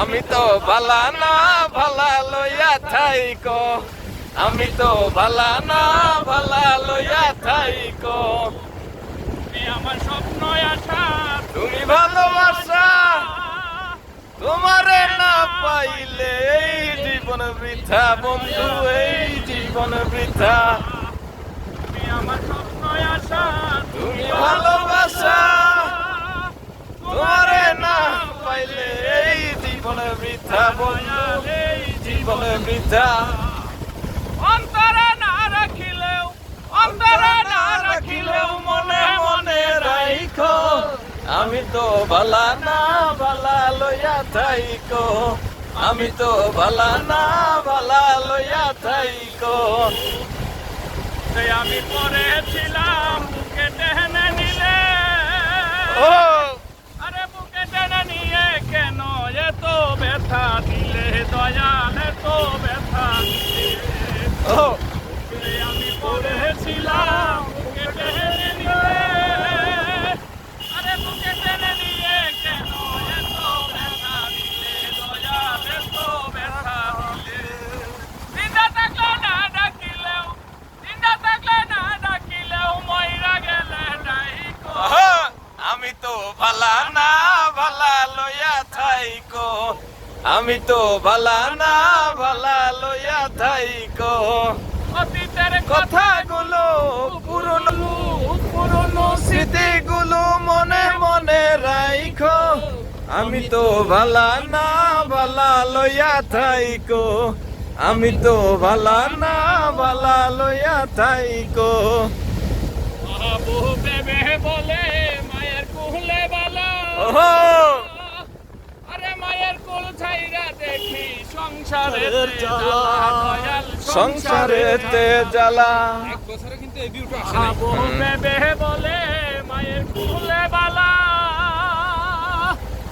আমি তো ভালা না ভালা লইয়া থাইকো। আমি তো ভালা না ভালা লইয়া থাইকো। তুমি আমার স্বপ্ন আশা। তুমি ভালোবাসা তোমারে না পাইলে এই জীবন বৃথা বন্ধু এই জীবন বৃথা। তুমি আমার স্বপ্ন আশা। তুমি ভালোবাসা তোমারে না পাইলে এই জীবন বৃথা বন্ধু এই মনে আমি তো ভালা না ভালা লইয়া থাইকো। আমি তো ভালা না ভালা লইয়া থাইকো। আমি পড়েছিলাম ডাইকো আহা, আমি তো ভালা না ভালা লইয়া থাইকো। আমি তো ভালা না ভালা লইয়া থাইকো অতীতের কথা কথাগুলো পুরনো পুরনো স্মৃতিগুলো মনে মনে রাইখো। আমি তো ভালা না ভালা লইয়া থাইকো। আমি তো ভালা না ভালা লইয়া থাইকো। বেবে বলে মায়ের কুলে বালা ওহো আরে মায়ের কুল ছাইরা দেখি জ্বালা। সংসারেতে জ্বালা। আবু বেবে বলে মায়ের কুলে বালা।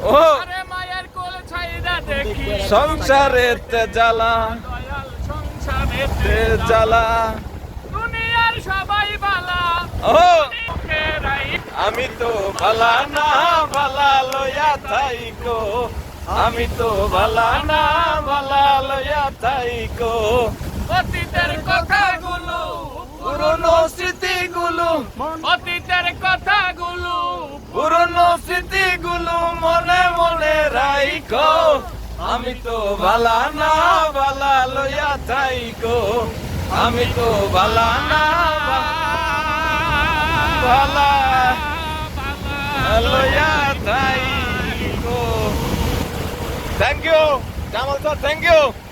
ও। আরে মায়ের কুল ছাইরা দেখি। সংসারেতে জ্বালা। দয়াল সংসারে তে জ্বালা। দুনিয়ার সবাই বালা। ও। আমি তো ভালা না ভালা লইয়া থাইকো। আমি তো ভালা না ভালা লইয়া থাইকো অতীতের কথাগুলো পুরনো স্মৃতিগুলো। অতীতের কথাগুলো পুরনো স্মৃতিগুলো মনে মনে রাইখো। আমি তো ভালা না ভালা লইয়া থাইকো আমি তো ভালা না ভালা লয়া থাইকো Sir, thank you.